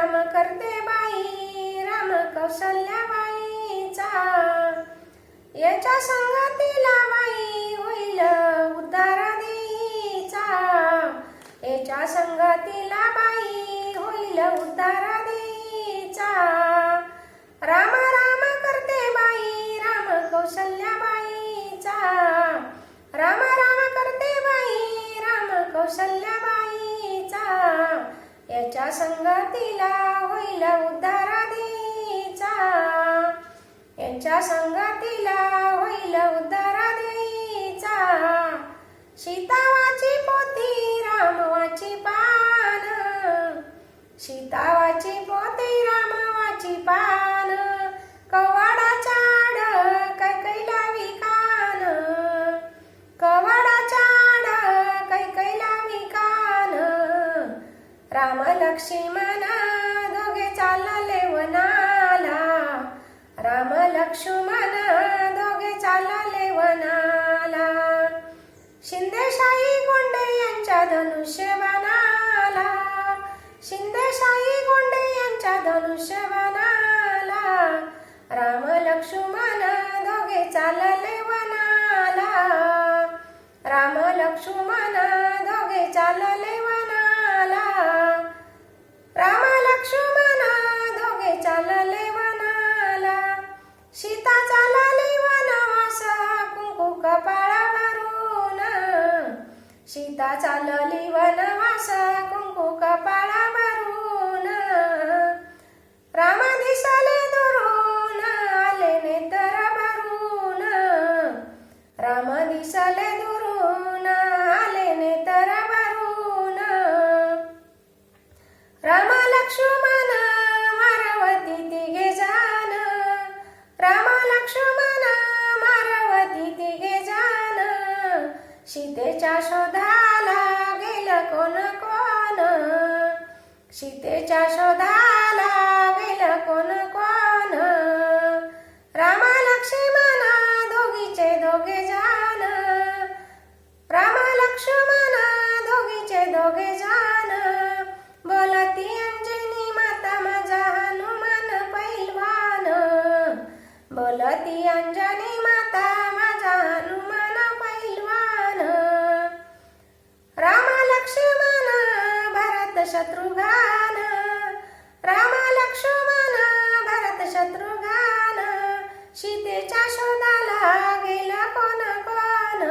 राम करते बाई राम कौशल्याबाईचा. याच्या संगतीला बाई होईल उद्धार देईचा. याच्या संगतीला याच्या संगतीला होईल उद्धार देईचा यांच्या संगतीला होईल उद्धारा देईचा सीतावाची लक्ष्मण दोघे चालले वनाला. शिंदेशाही गोंडे यांच्या धनुष्यबाणाला. शिंदेशाही गोंडे यांच्या धनुष्यबाणाला. राम लक्ष्मण दोघे चालले वनाला. राम लक्ष्मण सीता चालली वन सीतेच्या शोधाला गेलं कोण कोण? सीतेच्या शोधाला गेलं कोण कोण? रामा लक्ष्मण दोघीचे दोघे जाण. रामा लक्ष्मण दोघीचे दोघे जाण. बोलती अंजनी माता माझा हनुमान पैलवान. बोलती अंजनी शत्रुघ्न राम लक्ष्मण भरत शत्रुघ्न सीतेच्या शोधाला गेला कोण कोण?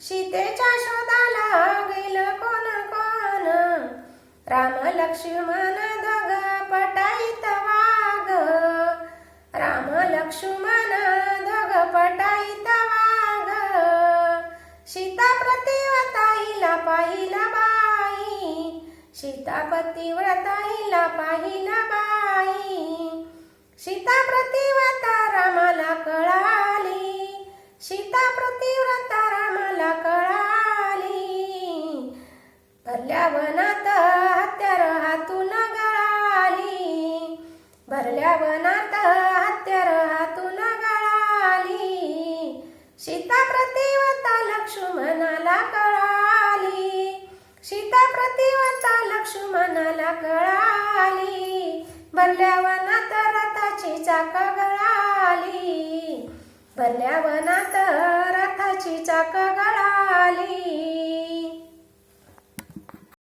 सीतेच्या शोधाला गेलं कोण कोण? राम लक्ष्मण दोघ पटाईत वाघ राम लक्ष्मण सीतापती व्रताईला पाहिला बाई. सीता प्रतिव्रता रामाला कळाली. सीता प्रतिव्रता रामाला कळाली. भरल्या वनात हत्यार हातून गळाली. भरल्या वनात हत्यार हातून गळाली. सीता प्रतिवता लक्ष्मणाला कळाली सीता प्रतिवता लक्ष्मणाला कळाली. भरल्या वनात रथाची चाक गळाली. भरल्या वनात रथाची चाक गळाली.